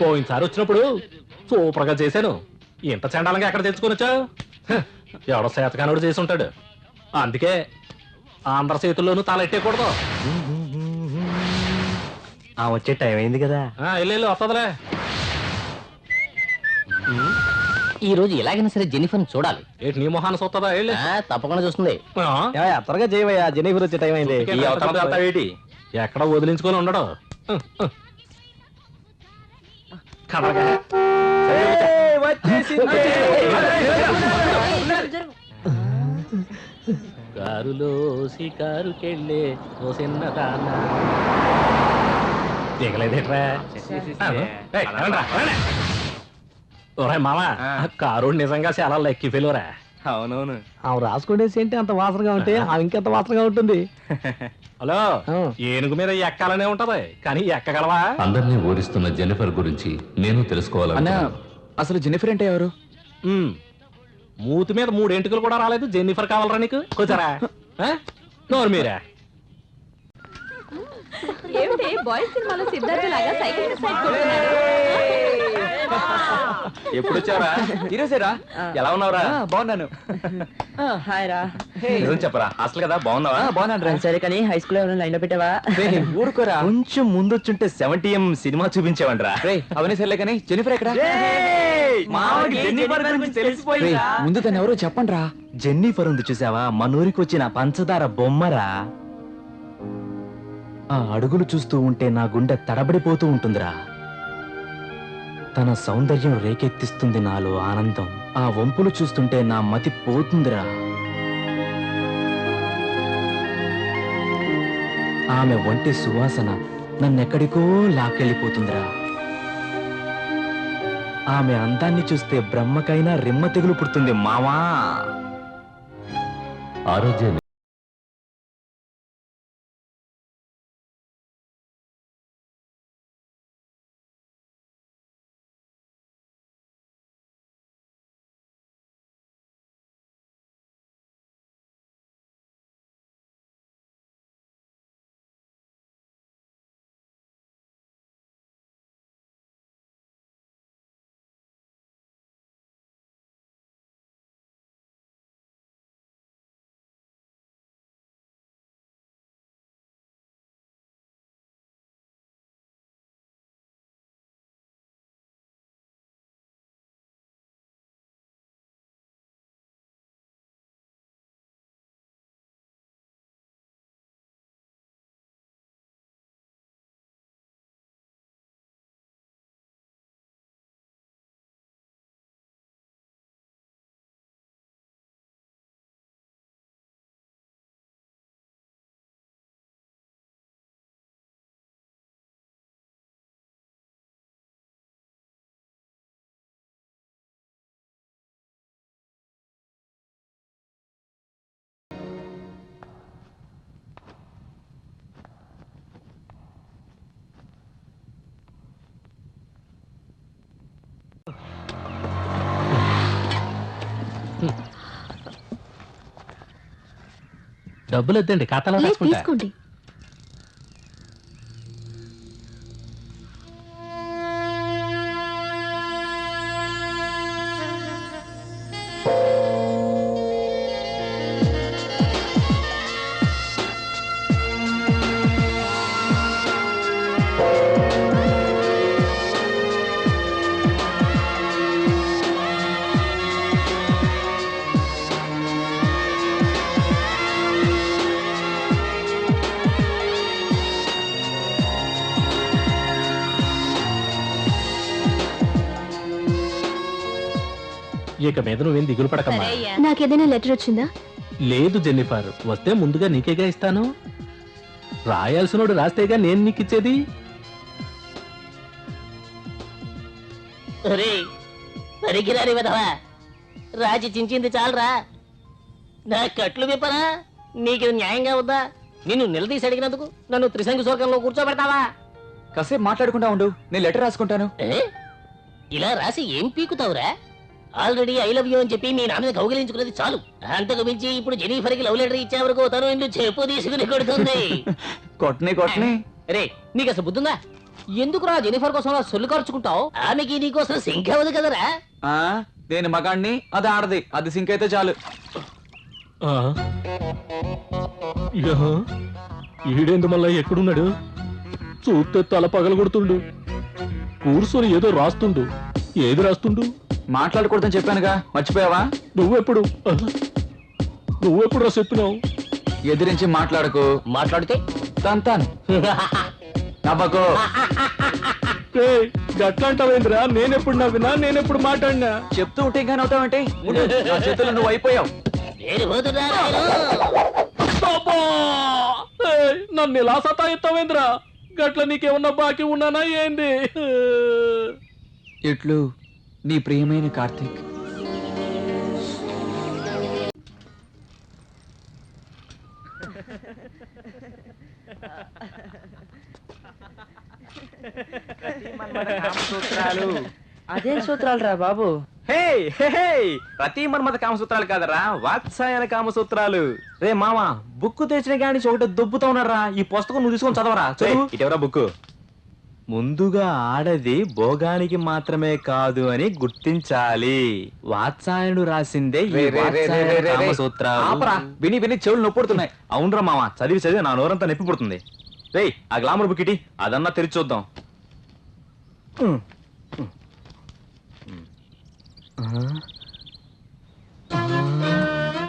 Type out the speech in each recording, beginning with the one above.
పోయినసారి వచ్చినప్పుడు సూపర్గా చేశాను. ఇంత చండాలంగా ఎక్కడ తెచ్చుకొని వచ్చావు ఎవడో శాతకానుడు చేసి ఉంటాడు. అందుకే ఆంధ్ర చేతుల్లోనూ తలెట్టేయకూడదు ఆ వచ్చే టైం అయింది కదా. ఆ, వెళ్ళు వస్తదిలే ఈ రోజు ఎలాగైనా సరే జెనిఫర్ చూడాలి. ఏంటి నీ మొహాన్ని చూస్తుందా వెళ్ళి తప్పకుండా చూస్తుంది. ఆ, త్వరగా చేయవయ్యా జెనీఫర్ వచ్చే టైం అయింది? ఎక్కడ వదిలించుకొని ఉండడు. కారులో షికారుకెళ్ళే ఓ దిగలేదేట్రా? రండ్రా, రండి. ఒరేయ్ మామ కారు నిజంగా చాలా లెక్కి ఫెలోరా. అవునవును. ఆమె రాసుకునేసి ఏంటి అంత వాసనగా ఉంటే ఆమె ఇంకెంత వాసనగా ఉంటుంది? హలో. ఏనుగు మీద ఎక్కాలనే ఉంటది కానీ ఎక్కగలవా? అందరినీ ఊరిస్తున్న జెనిఫర్ గురించి నేను తెలుసుకోవాలన్నా అసలు జెనిఫర్ అంటే ఎవరు. మూతి మీద మూడు ఎంటుకలు కూడా రాలేదు జెన్నిఫర్ కావాలరా నీకు? కూర్చోరా? నోరు మీరా. ఏమిటి బాయ్స్ సినిమాలో సిద్ధార్థ లాగా సైకిల్ సైడ్ ఎప్పుడు వచ్చావరా ఈరోజేరా ఎలా ఉన్నావురా? బాగున్నాను. హాయ్ రా. నిజం చెప్పరా? హాస్టల్ కదా బాగున్నావా? బాగున్నాను రా. సరే కానీ హై స్కూల్ ఎవరైనా లైన్లో పెట్టావా ఊరుకోరా. కొంచెం ముందొచ్చుంటే సెవెంటీ ఎం సినిమా చూపించేవంటరా అవన్నీ సర్లే కానీ జెనిఫర్ ఎక్కడ? ముందు తను ఎవరో చెప్పండి రా. జెన్నిఫర్ ఉంది చూసావా? మన ఊరికి వచ్చిన పంచదార బొమ్మరా. ఆ అడుగులు చూస్తూ ఉంటే నా గుండె తడబడిపోతూ ఉంటుందిరా. తన సౌందర్యం రేకెత్తిస్తుంది నాలో ఆనందం. ఆ వంపులు చూస్తుంటే నా మతి పోతుందిరా. ఆమె ఒంటి సువాసన నన్నెక్కడికో లాక్కెళ్ళిపోతుందిరా. ఆమె అందాన్ని చూస్తే బ్రహ్మకైనా రిమ్మ తెగులు పుడుతుంది మావా. ఆరోగ్య డబ్బులు వద్దండి ఖాతాలో రాసుకుంటా తీసుకోండి. ఇక మీద నువ్వేం దిగులు పడకమ్మా. నాకేదైనా లెటర్ వచ్చిందా? లేదు జెన్నిఫర్ వస్తే ముందుగా నీకేగా ఇస్తాను. రాయాల్సినోడు రాస్తేగా నేను నీకు ఇచ్చేది పరిగిరాని విధవా. రాజీ చించింది చాలరా. నా కట్లు విప్పనా? నీకు న్యాయంగా ఉందా నిన్ను నిలదీసి అడిగినందుకు నన్ను త్రిసంగి శోకంలో కూర్చోబెడతావా? కాసేపు మాట్లాడుకుంటా ఉండు నేను లెటర్ రాసుకుంటాను. ఏ? ఇలా రాసి ఏం పీకుతావురా? ఆల్రెడీ ఐ లవ్ యూ అని చెప్పి మీ నాన్న కౌగిలించుకున్నది చాలు. అంతకు మించి ఇప్పుడు జెనీఫర్కి లవ్ లెటర్ ఇచ్చే వరకు తను ఇందు చెప్పు తీసుకుని కొడుతుంది. కొట్టని కొట్టని రే నీకు అసలు బుద్ధుందా? ఎందుకురా జెనిఫర్ కోసం అలా సొల్లు ఖర్చుకుంటావు ఆమెకి నీకోసం సింక్ అవ్వదు కదరా? ఆ నేను మగాణ్ణి? అది ఆడది. అది సింక్ అయితే చాలు. ఈడేందు మళ్ళా ఎక్కడున్నాడు? చూస్తే తల పగలగొడుతుండు. కూర్చొని ఏదో రాస్తుండు. ఏది రాస్తుండు? మాట్లాడకూడదని చెప్పానుగా మర్చిపోయావా? నువ్వెప్పుడు? నువ్వెప్పుడు రా చెప్పినావు? ఎదిరించి మాట్లాడకు. మాట్లాడితే? తంతాను నవ్వకు. ఏయ్, గట్లాంటావేంద్రా? నేనెప్పుడు నవ్వినా నేనెప్పుడు మాట్లాడినా? చెప్తూ ఉంటే ఇంకా నవ్వుతావంటే? ఉండు, నా చేతుల్లో నువ్వు అయిపోయావు. నన్ను ఇలా సతాయిస్తావేంద్రా? గట్ల నీకేమన్నా బాకీ ఉన్నానా ఏంది? ఇట్లు నీ ప్రియమైన కార్తీక్. అదేం సూత్రాలు రా బాబు? హే హే, హే! ప్రతి మన్మథ కామసూత్రాలు కాదరా వాత్సాయన కామసూత్రాలు. రే మామ బుక్ తెచ్చిన కాడి నుంచి ఒకటి దొబ్బుతా ఉన్నారా ఈ పుస్తకం నువ్వు తీసుకొని చదవరా చదువు. ఇటెవరా బుక్ ముందుగా ఆడది భోగానికి మాత్రమే కాదు అని గుర్తించాలి. వాత్సాయనుడు రాసిందే ఈ వాత్సాయన కామసూత్రాలు. ఆపరా. విని విని చెవులు నొప్పుడుతున్నాయి. అవునరా మామ చదివి చదివి నా నోరంతా నొప్పి పుడుతుంది. రే ఆ గ్లామర్ బుక్ ఇటీ అదన్నా తెరిచి చూద్దాం.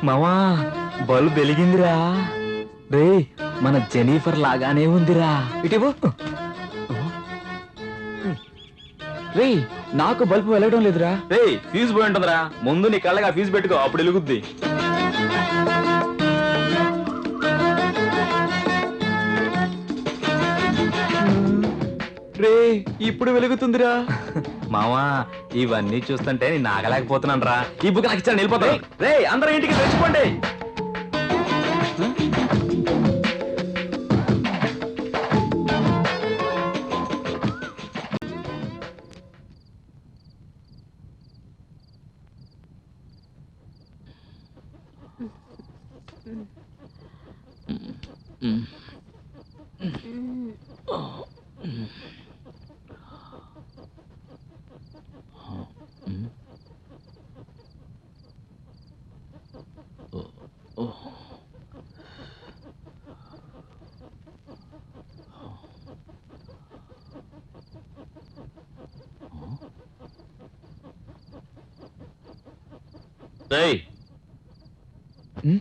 మామా బల్బ్ వెలిగిందిరా. రే మన జెనిఫర్ లాగానే ఉందిరా. ఇటీవు రే నాకు బల్బ్ వెలగడం లేదురా. రే ఫీజు పోయి ఉంటుందిరా. ముందు నీ కళ్ళగా ఫీజు పెట్టుకో అప్పుడు వెలుగుద్ది. రే ఇప్పుడు వెలుగుతుందిరా. మావా ఇవన్నీ చూస్తుంటే నేను నాగలేకపోతున్నాను రా ఈ బుక్ నాకు ఇచ్చాను వెళ్ళిపోతాను. రే అందరూ ఇంటికి తెచ్చుకోండి. రేయ్ ఉమ్?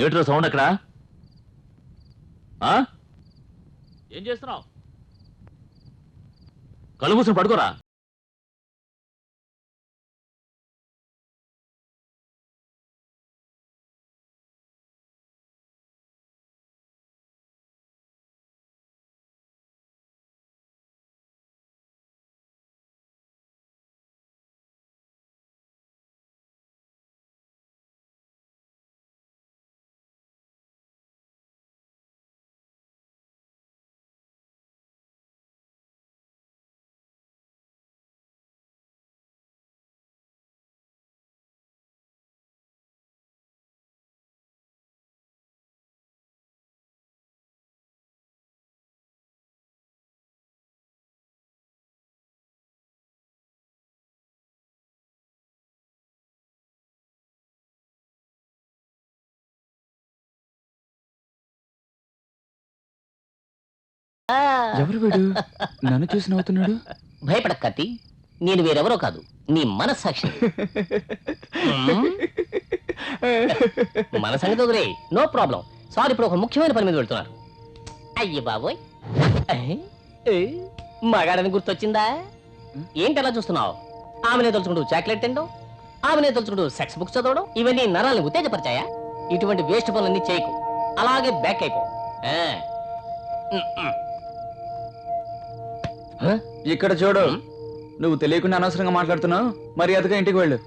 ఏమిట్రా సౌండ్ అక్కడ? ఆ? ఏం చేస్తున్నావు? కళ్ళు మూసుకుని పడుకోరా? ఎవరు వీడు? నన్ను చూసి నవ్వుతున్నాడు? భయపడక కత్తి నేను వేరెవరో కాదు. నీ మనస్సాక్షి? మన సంగతి వదిలే. No problem. సార్ ఇప్పుడు ఒక ముఖ్యమైన పని మీద వెళ్తున్నారు. అయ్యి బాబోయ్? మగాడని గుర్తొచ్చిందా? ఏంటి అలా చూస్తున్నావు? ఆమెనే తలుచుకుంటూ చాక్లెట్ తినడం? ఆమెనే తలుచుకుంటూ సెక్స్ బుక్స్ చదవడం? ఇవన్నీ నరాలను ఉత్తేజపరిచాయా? ఇటువంటి వేస్ట్ పనులన్నీ చేయకు. అలాగే బ్యాక్ అయిపో? ఇక్కడ చూడు. నువ్వు తెలియకుండా అనవసరంగా మాట్లాడుతున్నావు. మర్యాదగా ఇంటికి వెళ్ళు.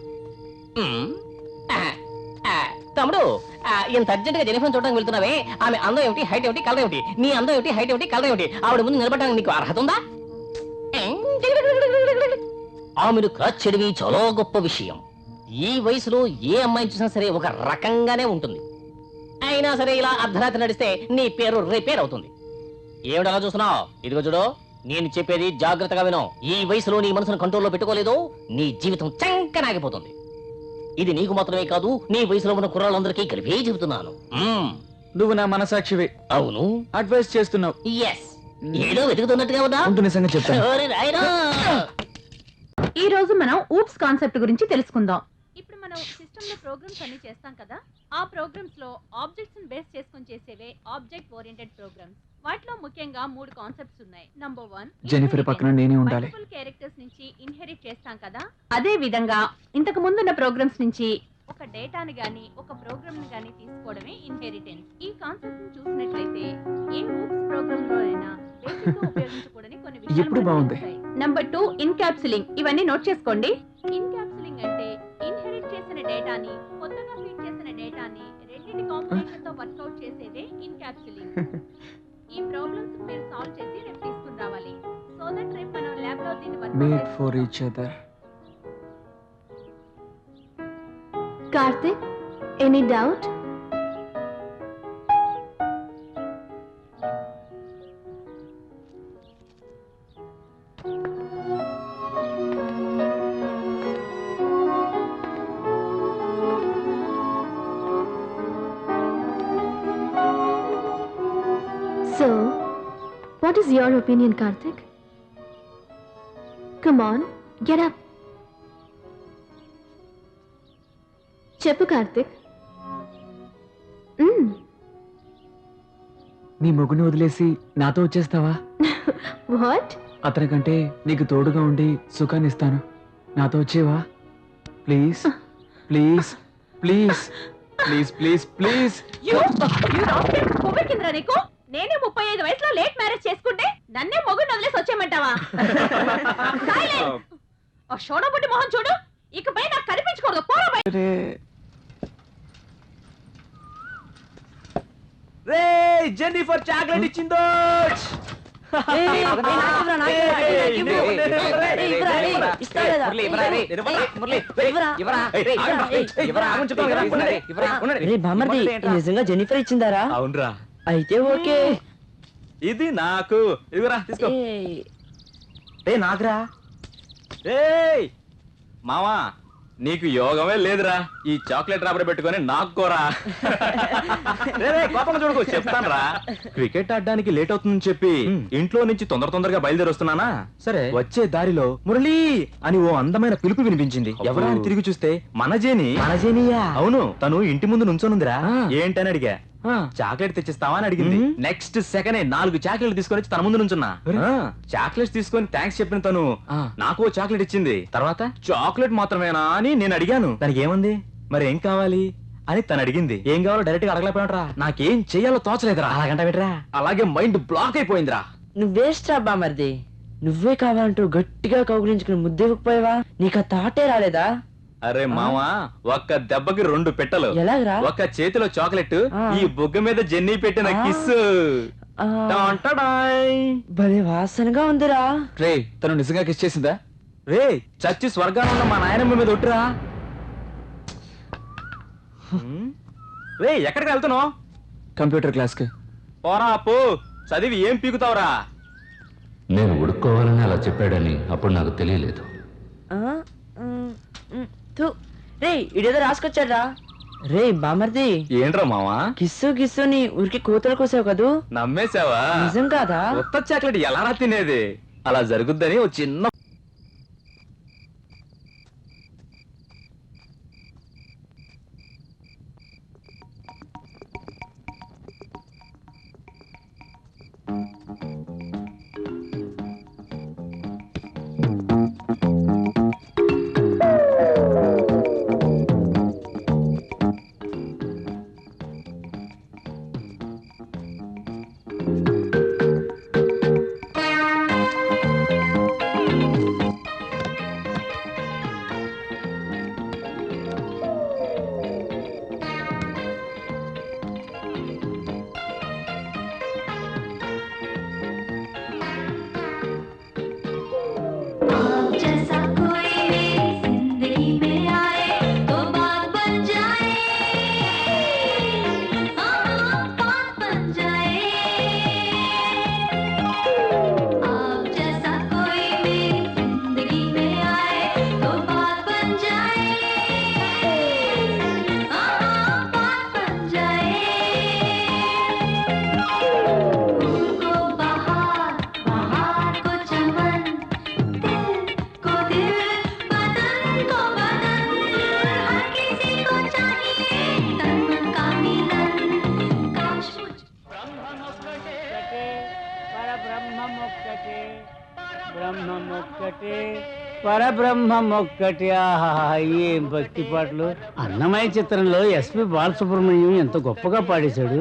తమ్ముడు ఇంత అర్జెంట్గా జెనిఫర్ చూడడానికి వెళ్తున్నావే. ఆమె అందం ఏమిటి హైట్ ఏమిటి కలర్ ఏమిటి? నీ అందం ఏమిటి హైట్ ఏమిటి కలర్ ఏమిటి? ఆవిడ ముందు నిలబడడానికి నీకు అర్హత ఉందా? ఆమెను కాచెడివి చాలా గొప్ప విషయం. ఈ వయసులో ఏ అమ్మాయిని చూసినా సరే ఒక రకంగానే ఉంటుంది. అయినా సరే ఇలా అర్ధరాత్రి నడిస్తే నీ పేరు రిపేర్ అవుతుంది. ఏమిటి అలా చూస్తున్నావు? ఇదిగో చూడు. నేను చెప్పేది జాగ్రత్తగా విను. ఈ వయసులో నీ మనసును కంట్రోల్లో పెట్టుకోలేదు నీ జీవితం చంకనాగిపోతుంది. ఇది నీకు మాత్రమే కాదు నీ వయసులో ఉన్న కుర్రాళ్ళందరికీ కలిపే చెబుతున్నాను. మ్మ్. నువ్వు నా మనసాక్షివి. అవును. అడ్వైస్ చేస్తున్నావు. ఎస్ ఏదో వెతుకుతున్నట్టుగా ఉన్నా. ఉంటూ నిజంగా చెప్తాను. ఓరి నాయనా. ఈ రోజు మనం ఊప్స్ కాన్సెప్ట్ గురించి తెలుసుకుందాం. ఇప్పుడు మనం సిస్టమ్లో ప్రోగ్రామ్స్ అన్ని చేస్తాం కదా ఆ ప్రోగ్రామ్స్లో ఆబ్జెక్ట్స్ని బేస్ చేసుకొని చేసేవే ఆబ్జెక్ట్ ఓరియంటెడ్ ప్రోగ్రామ్స్. వాటిలో ముఖ్యంగా మూడు కాన్సెప్ట్స్ ఉన్నాయి. నంబర్ వన్ జెనిఫర్ పక్కన నేనే ఉండాలి. మల్టిపుల్ క్యారెక్టర్స్ నుంచి ఇన్హెరిట్ చేస్తాం కదా? అదే విధంగా ఇంతకు ముందున్న ప్రోగ్రామ్స్ నుంచి ఒక డేటాని గాని ఒక ప్రోగ్రామ్ని గాని తీసుకోవడమే ఇన్హెరిటెన్స్ ఈ కాన్సెప్ట్ని చూసినట్లయితే ఏ ఊప్స్ ప్రోగ్రామ్లో అయినా బేసిక్గా ఉపయోగించకూడని కొన్ని విషయాలు ఎప్పుడు బాగుంది. నంబర్ టూ ఇన్కాప్సులింగ్ ఇవన్నీ నోట్ చేసుకోండి. ఇన్కాప్సులింగ్ అంటే ఇన్హెరిట్ చేసిన డేటాని కొత్తగా ఫీడ్ చేసిన డేటాని రెండింటి కాంబినేషన్తో వర్కౌట్ చేసేదే ఇన్కాప్సులింగ్ ఈ ప్రాబ్లమ్స్ మీరు సాల్వ్ చేసి రేపు తీసుకుని రావాలి. సో దట్ రేపు మనం ల్యాబ్లో దీన్ని workout made for each other Karthik any doubt So, what is your opinion, Karthik? Come on, get up. చెప్పు కార్తిక్ మ్మ్. నీ మొగుని వదిలేసి నాతో వచ్చేస్తావా? వాట్ అతనికంటే నీకు తోడుగా ఉండి సుఖాన్ని ఇస్తాను. నాతో వచ్చేవా? Please please please please please please నేనే ముప్పై ఐదు వయసులో లేట్ మ్యారేజ్ చేసుకుంటే నన్నే మొగుడు వదిలేసి వచ్చేయమంటావా Silence! ఆ షోడబుట్టి మొహం చూడు ఇకపై నాకు కనిపించకూడదు పోరా. రే జెన్నిఫర్ చాక్లెట్ ఇచ్చిందో నిజంగా జెనిఫర్ ఇచ్చిందారా అవునరా అయితే ఓకే. ఇది నాకు. ఇదిగోరా తీసుకో. ఏయ్, రే నాకురా. ఏయ్! మావా నీకు యోగమే లేదురా. ఈ చాక్లెట్ రాబడి పెట్టుకొని నాక్కోరా. కోపంగా చూడకు చెప్తానురా. క్రికెట్ ఆడడానికి లేట్ అవుతుందని చెప్పి ఇంట్లో నుంచి తొందర తొందరగా బయలుదేరి వస్తున్నానా సరే. వచ్చే దారిలో మురళి అని ఓ అందమైన పిలుపు వినిపించింది. ఎవరా అని తిరిగి చూస్తే మన జేని. మన జెనియా? అవును తను ఇంటి ముందు నుంచోనుందిరా. ఏంటని అడిగా? చాక్లెట్ తెచ్చిస్తావా అని అడిగింది. నెక్స్ట్ సెకండ్ నాలుగు చాక్లెట్ తీసుకొని వచ్చి తన ముందు నుంచున్నా. చాక్లెట్స్ తీసుకొని థ్యాంక్స్ చెప్పిన తను. నాకు ఓ చాక్లెట్ ఇచ్చింది. తర్వాత? చాక్లెట్ మాత్రమేనా అని నేను అడిగాను. దానికి ఏముంది మరి ఏం కావాలి అని తను అడిగింది. ఏం కావాలో డైరెక్ట్గా అడగలేకపోయినరా నాకేం చెయ్యాలో తోచలేదురా. అలాగంట పెట్టరా. అలాగే మైండ్ బ్లాక్ అయిపోయిందిరా. నువ్వేస్ట్ రా బామర్ది. నువ్వే కావాలంటూ గట్టిగా కౌగులించుకుని ముద్దెవకపోయావా నీకు ఆ తాటే రాలేదా? అరే మావా ఒక్క దెబ్బకి రెండు పెట్టలు. ఎలాగరా? ఒక్క చేతిలో చాక్లెట్. ఈ బుగ్గ మీద జెన్నీ పెట్టిన ఆ. కిస్. ఆ, భలే వాసనగా ఉందిరా. రే తను నిజంగా కిస్ చేసిందా? రే. చచ్చి స్వర్గాన ఉన్న మా నాయనమ్మ మీద ఒట్టురా. రే ఎక్కడికి వెళ్తున్నావు? కంప్యూటర్ క్లాస్కి పోరా అప్పు చదివి ఏం పీకుతావురా? నేను ఉడుక్కోవాలని అలా చెప్పాడని అప్పుడు నాకు తెలియలేదు. ఆ, ఉమ్, ఉమ్, థు. రే ఇడేదో రాసుకొచ్చాడ్రా. రే బామర్ది. ఏంట్రా మావా కిస్సు గిస్సు ని ఊరికి కూతురు కోసావు కదూ? నమ్మేశావా? నిజం కాదా? కొత్త చాక్లెట్ ఎలా తినేది? అలా జరుగుద్దని ఓ చిన్న బ్రహ్మమొక్కటే పరబ్రహ్మమొక్కటే. ఆహా ఏం భక్తి పాటలు. అన్నమయ్య చిత్రంలో ఎస్పి బాలసుబ్రహ్మణ్యం ఎంత గొప్పగా పాడేశాడు.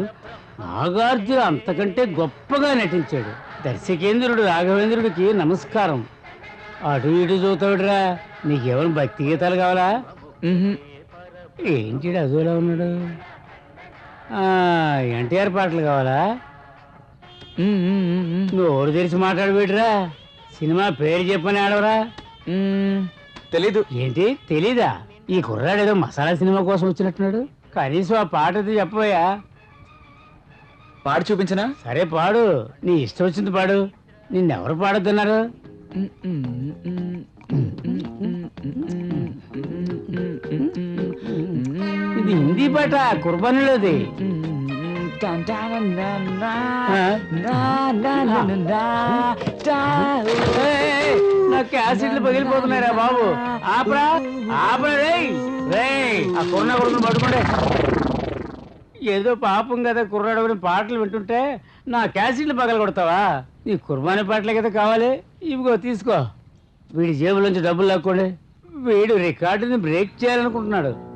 నాగార్జున అంతకంటే గొప్పగా నటించాడు. దర్శకేంద్రుడు రాఘవేంద్రుడికి నమస్కారం. అటు ఇటు చూతాడురా నీకేమైనా భక్తి గీతాలు కావాలా? ఏంటి అదోలా ఉన్నాడు? ఎన్టీఆర్ పాటలు కావాలా? నోరు తెరిచి మాట్లాడబెట్రా సినిమా పేరు చెప్పని ఆడవరా? తెలీదు. ఏంటి? తెలీదా? ఈ కుర్రాడు ఏదో మసాలా సినిమా కోసం వచ్చినట్టున్నాడు. కనీసం ఆ పాట చెప్పబోయా? పాడి చూపించనా? సరే పాడు. నీ ఇష్టం వచ్చింది పాడు. నిన్నెవరు పాడుతున్నారు ఇది హిందీ పాట కుర్బానీలోది. నా క్యాసెట్లు పగిలిపోతున్నారా బాబు. ఆపరా ఆపరా రేయ్ రేయ్ ఆ కుర్ర కొడుకుని పట్టుకోండి. ఏదో పాపం కదా కుర్రాడు పాటలు వింటుంటే నా క్యాసెట్లు పగల కొడతావా నీ కుర్బానీ పాటలే కదా కావాలి. ఇవిగో తీసుకో. వీడి జేబులోంచి డబ్బులు లాక్కోండి. వీడు రికార్డుని బ్రేక్ చేయాలనుకుంటున్నాడు.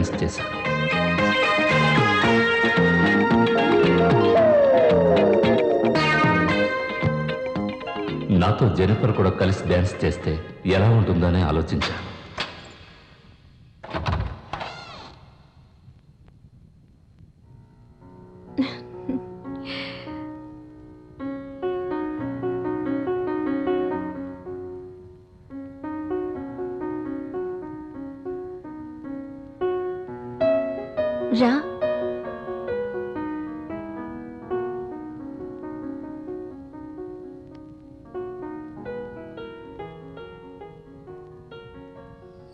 డ్యాన్స్ చేశాను. నాతో జెనిఫర్ కూడా కలిసి డ్యాన్స్ చేస్తే ఎలా ఉంటుందని ఆలోచించాను.